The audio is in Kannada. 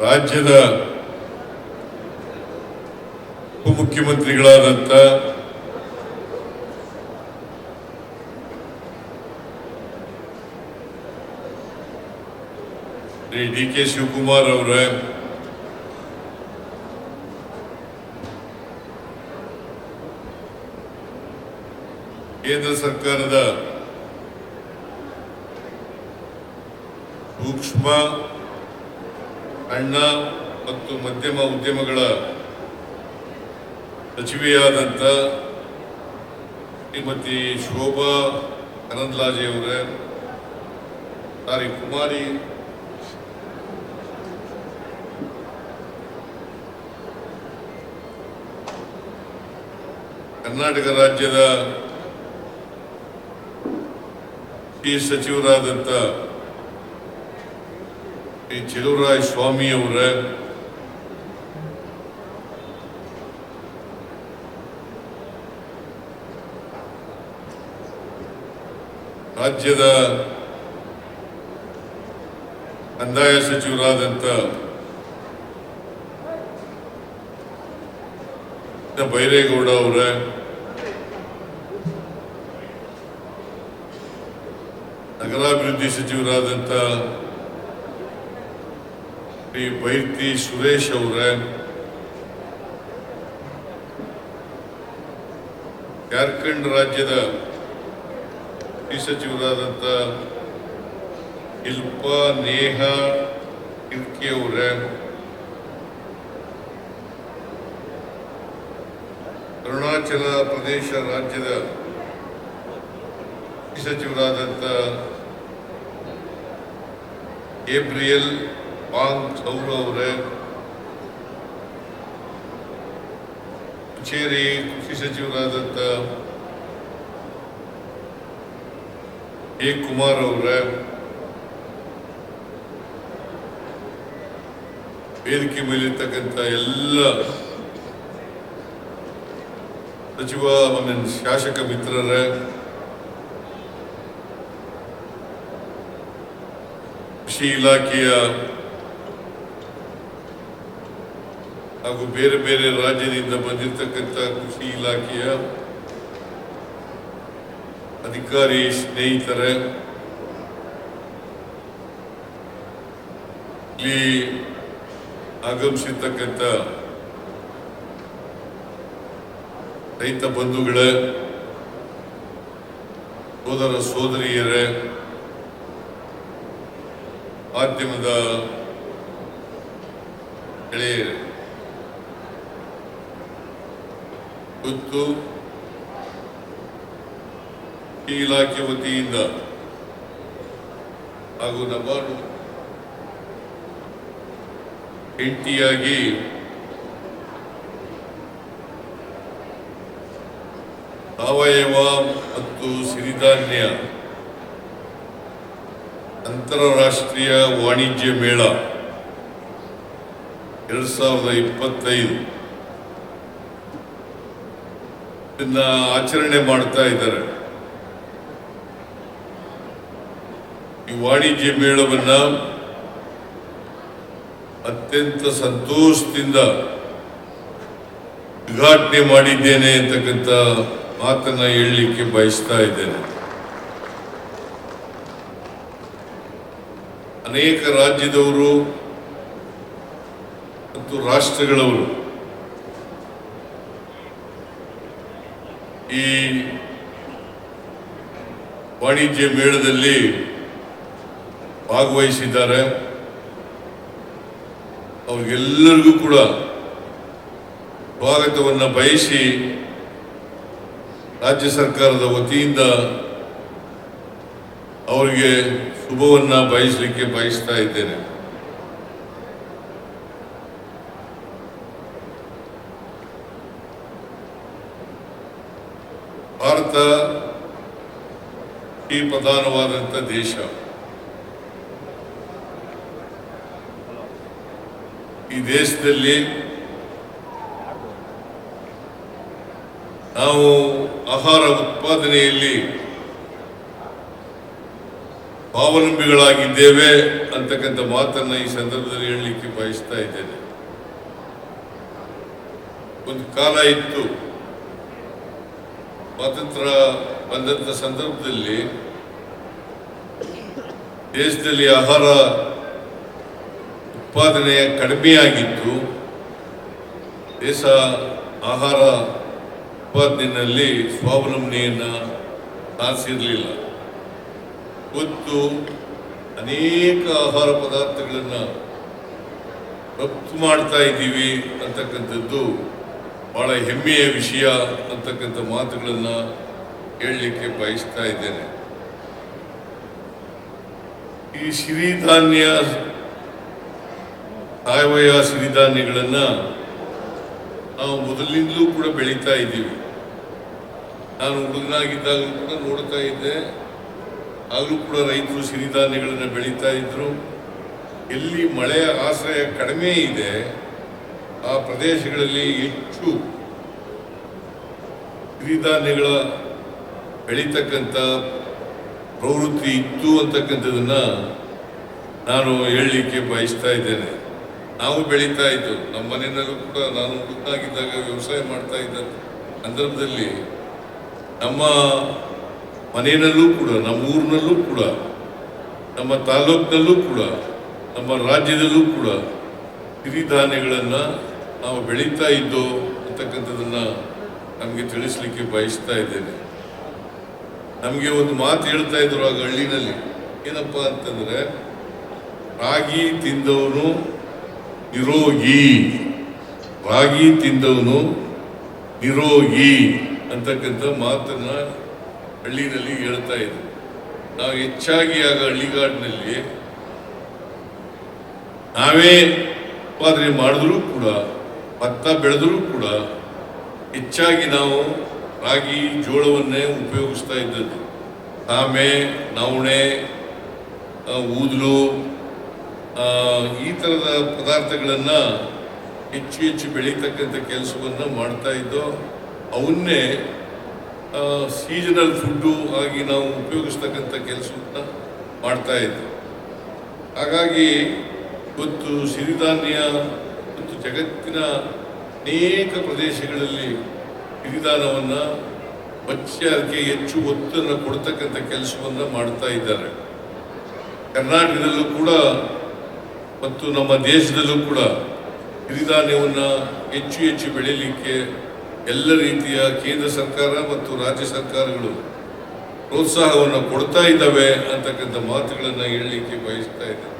ರಾಜ್ಯದ ಉಪಮುಖ್ಯಮಂತ್ರಿಗಳಾದಂಥ ಡಿ ಕೆ ಶಿವಕುಮಾರ್ ಅವರ ಕೇಂದ್ರ ಸರ್ಕಾರದ ಸೂಕ್ಷ್ಮ ಸಣ್ಣ ಮತ್ತು ಮಧ್ಯಮ ಉದ್ಯಮಗಳ ಸಚಿವೆಯಾದಂಥ ಶ್ರೀಮತಿ ಶೋಭಾ ಅವರ ಸಾರಿ ಕುಮಾರಿ ಕರ್ನಾಟಕ ರಾಜ್ಯದ ಈ ಸಚಿವರಾದಂಥ ಶ್ರೀ ಚೆಲುವರಾಯ ಸ್ವಾಮಿಯವರ. ರಾಜ್ಯದ ಕಂದಾಯ ಸಚಿವರಾದಂಥ ಬೈರೇಗೌಡ ಅವರ. ನಗರಾಭಿವೃದ್ಧಿ ಸಚಿವರಾದಂಥ ಶ್ರೀ ಬೈರ್ತಿ ಸುರೇಶ್ ಅವರ. ಜಾರ್ಖಂಡ್ ರಾಜ್ಯದ ಕೃಷಿ ಸಚಿವರಾದಂಥ ಶಿಲ್ಪ ನೇಹ ಕಿರ್ಕಿ ಅವರೇ. ಅರುಣಾಚಲ ಪ್ರದೇಶ ರಾಜ್ಯದ ಕೃಷಿ ಸಚಿವರಾದಂಥ ಏಪ್ರಿಯಲ್ ಪಾಂಗ್ ಸೌರ ಅವರ ಕಚೇರಿ ಕೃಷಿ ಸಚಿವರಾದಂಥ ಎ ಕುಮಾರ್ ಅವರ ವೇದಿಕೆ ಮೇಲಿರ್ತಕ್ಕಂಥ ಎಲ್ಲ ಸಚಿವ ಆಮೇಲೆ ಶಾಸಕ ಮಿತ್ರರ ಕೃಷಿ ಇಲಾಖೆಯ ಹಾಗೂ ಬೇರೆ ಬೇರೆ ರಾಜ್ಯದಿಂದ ಬಂದಿರತಕ್ಕಂಥ ಕೃಷಿ ಇಲಾಖೆಯ ಅಧಿಕಾರಿ, ಸ್ನೇಹಿತರೆ, ಇಲ್ಲಿ ಆಗಮಿಸಿರ್ತಕ್ಕಂಥ ರೈತ ಬಂಧುಗಳೇ, ಸೋದರ ಸೋದರಿಯರೇ, ಮಾಧ್ಯಮದ ಗೆಳೆಯರೇ ಇವತ್ತು ಈ ಇಲಾಖೆ ವತಿಯಿಂದ ಹಾಗೂ ನಬಾರ್ಡ್ ಎಂಟಿಯಾಗಿ ಸಾವಯವ ಮತ್ತು ಸಿರಿಧಾನ್ಯ ಅಂತಾರಾಷ್ಟ್ರೀಯ ವಾಣಿಜ್ಯ ಮೇಳ ಎರಡ್ ಸಾವಿರದ ಇಪ್ಪತ್ತೈದು. ಆಚರಣೆ ಮಾಡ್ತಾ ಇದ್ದಾರೆ. ಈ ವಾಣಿಜ್ಯ ಮೇಳವನ್ನ ಅತ್ಯಂತ ಸಂತೋಷದಿಂದ ಉದ್ಘಾಟನೆ ಮಾಡಿದ್ದೇನೆ ಅಂತಕ್ಕಂಥ ಮಾತನ್ನ ಹೇಳಲಿಕ್ಕೆ ಬಯಸ್ತಾ ಇದ್ದೇನೆ. ಅನೇಕ ರಾಜ್ಯದವರು ಮತ್ತು ರಾಷ್ಟ್ರಗಳವರು ಈ ವಾಣಿಜ್ಯ ಮೇಳದಲ್ಲಿ ಭಾಗವಹಿಸಿದ್ದಾರೆ. ಅವ್ರಿಗೆಲ್ಲರಿಗೂ ಕೂಡ ಸ್ವಾಗತವನ್ನು ಬಯಸಿ ರಾಜ್ಯ ಸರ್ಕಾರದ ವತಿಯಿಂದ ಅವರಿಗೆ ಶುಭವನ್ನು ಬಯಸಲಿಕ್ಕೆ ಬಯಸ್ತಾ ಇದ್ದೇನೆ. ಭಾರತ ಈ ಪ್ರಧಾನವಾದಂಥ ದೇಶ. ಈ ದೇಶದಲ್ಲಿ ನಾವು ಆಹಾರ ಉತ್ಪಾದನೆಯಲ್ಲಿ ಸ್ವಾವಲಂಬಿಗಳಾಗಿದ್ದೇವೆ ಅಂತಕ್ಕಂಥ ಮಾತನ್ನ ಈ ಸಂದರ್ಭದಲ್ಲಿ ಹೇಳಲಿಕ್ಕೆ ಬಯಸ್ತಾ ಇದ್ದೇನೆ. ಒಂದು ಕಾಲ ಇತ್ತು. ಸ್ವಾತಂತ್ರ್ಯ ಬಂದಂತ ಸಂದರ್ಭದಲ್ಲಿ ದೇಶದಲ್ಲಿ ಆಹಾರ ಉತ್ಪಾದನೆ ಕಡಿಮೆಯಾಗಿತ್ತು. ದೇಶ ಆಹಾರ ಉತ್ಪಾದನೆಯಲ್ಲಿ ಸ್ವಾವಲಂಬನೆಯನ್ನು ಸಾಧಿಸಿರಲಿಲ್ಲ. ಇವತ್ತು ಅನೇಕ ಆಹಾರ ಪದಾರ್ಥಗಳನ್ನು ರಫ್ತು ಮಾಡ್ತಾ ಇದ್ದೀವಿ ಅಂತಕ್ಕಂಥದ್ದು ಬಹಳ ಹೆಮ್ಮೆಯ ವಿಷಯ ಅಂತಕ್ಕಂಥ ಮಾತುಗಳನ್ನು ಹೇಳಲಿಕ್ಕೆ ಬಯಸ್ತಾ ಇದ್ದೇನೆ. ಈ ಸಿರಿಧಾನ್ಯ ಸಾವಯವ ಸಿರಿಧಾನ್ಯಗಳನ್ನು ನಾವು ಮೊದಲಿಂದಲೂ ಕೂಡ ಬೆಳೀತಾ ಇದ್ದೀವಿ. ನಾನು ಹುಡುಗನಾಗಿದ್ದಾಗಲೂ ಕೂಡ ನೋಡ್ತಾ ಇದ್ದೆ. ಆಗಲೂ ಕೂಡ ರೈತರು ಸಿರಿಧಾನ್ಯಗಳನ್ನು ಬೆಳೀತಾ ಇದ್ರು. ಎಲ್ಲಿ ಮಳೆಯ ಆಶ್ರಯ ಕಡಿಮೆ ಇದೆ ಆ ಪ್ರದೇಶಗಳಲ್ಲಿ ಹೆಚ್ಚು ಸಿರಿಧಾನ್ಯಗಳ ಬೆಳೀತಕ್ಕಂಥ ಪ್ರವೃತ್ತಿ ಇತ್ತು ಅಂತಕ್ಕಂಥದ್ದನ್ನು ನಾನು ಹೇಳಲಿಕ್ಕೆ ಬಯಸ್ತಾ ಇದ್ದೇನೆ. ನಾವು ಬೆಳೀತಾ ಇದ್ದು, ನಮ್ಮ ಮನೆಯಲ್ಲೂ ಕೂಡ ನಾನು ಹುಡುಗನಾಗಿದ್ದಾಗ ವ್ಯವಸಾಯ ಮಾಡ್ತಾ ಇದ್ದ ಸಂದರ್ಭದಲ್ಲಿ ನಮ್ಮ ಮನೆಯಲ್ಲೂ ಕೂಡ, ನಮ್ಮ ಊರಿನಲ್ಲೂ ಕೂಡ, ನಮ್ಮ ತಾಲೂಕಿನಲ್ಲೂ ಕೂಡ, ನಮ್ಮ ರಾಜ್ಯದಲ್ಲೂ ಕೂಡ ಸಿರಿಧಾನ್ಯಗಳನ್ನು ನಾವು ಬೆಳೀತಾ ಇದ್ದೋ ಅಂತಕ್ಕಂಥದ್ದನ್ನು ನಮಗೆ ತಿಳಿಸ್ಲಿಕ್ಕೆ ಬಯಸ್ತಾ ಇದ್ದೇನೆ. ನಮಗೆ ಒಂದು ಮಾತು ಹೇಳ್ತಾ ಇದ್ರು ಆಗ ಹಳ್ಳಿನಲ್ಲಿ ಏನಪ್ಪ ಅಂತಂದ್ರೆ, ರಾಗಿ ತಿಂದವನು ನಿರೋಗಿ. ರಾಗಿ ತಿಂದವನು ನಿರೋಗಿ ಅಂತಕ್ಕಂಥ ಮಾತನ್ನ ಹಳ್ಳಿನಲ್ಲಿ ಹೇಳ್ತಾ ಇದ್ದೆ ನಾವು ಹೆಚ್ಚಾಗಿ ಆಗ ಹಳ್ಳಿಗಾಡಿನಲ್ಲಿ ನಾವೇ ಉತ್ಪಾದನೆ ಮಾಡಿದ್ರೂ ಕೂಡ ಭತ್ತ ಬೆಳೆದರೂ ಕೂಡ ಹೆಚ್ಚಾಗಿ ನಾವು ರಾಗಿ ಜೋಳವನ್ನೇ ಉಪಯೋಗಿಸ್ತಾ ಇದ್ದದ್ದು. ಸಾಮೆ ನವಣೆ ಊದಲು ಈ ಥರದ ಪದಾರ್ಥಗಳನ್ನು ಹೆಚ್ಚು ಹೆಚ್ಚು ಬೆಳೀತಕ್ಕಂಥ ಕೆಲಸವನ್ನು ಮಾಡ್ತಾ ಇದ್ದೋ, ಅವನ್ನೇ ಸೀಸನಲ್ ಫುಡ್ಡು ಆಗಿ ನಾವು ಉಪಯೋಗಿಸ್ತಕ್ಕಂಥ ಕೆಲಸವನ್ನು ಮಾಡ್ತಾ ಇದ್ದೆ. ಹಾಗಾಗಿ, ಇವತ್ತು ಸಿರಿಧಾನ್ಯ ಜಗತ್ತಿನ ಅನೇಕ ಪ್ರದೇಶಗಳಲ್ಲಿ ಸಿರಿಧಾನವನ್ನು ಮತ್ಸ್ಯಕ್ಕೆ ಹೆಚ್ಚು ಒತ್ತನ್ನು ಕೊಡ್ತಕ್ಕಂಥ ಕೆಲಸವನ್ನು ಮಾಡ್ತಾ ಇದ್ದಾರೆ. ಕರ್ನಾಟಕದಲ್ಲೂ ಕೂಡ ಮತ್ತು ನಮ್ಮ ದೇಶದಲ್ಲೂ ಕೂಡ ಗಿರಿಧಾನ್ಯವನ್ನು ಹೆಚ್ಚು ಹೆಚ್ಚು ಬೆಳೀಲಿಕ್ಕೆ ಎಲ್ಲ ರೀತಿಯ ಕೇಂದ್ರ ಸರ್ಕಾರ ಮತ್ತು ರಾಜ್ಯ ಸರ್ಕಾರಗಳು ಪ್ರೋತ್ಸಾಹವನ್ನು ಕೊಡ್ತಾ ಇದ್ದಾವೆ ಅಂತಕ್ಕಂಥ ಮಾತುಗಳನ್ನು ಹೇಳಲಿಕ್ಕೆ ಬಯಸ್ತಾ ಇದ್ದೇನೆ.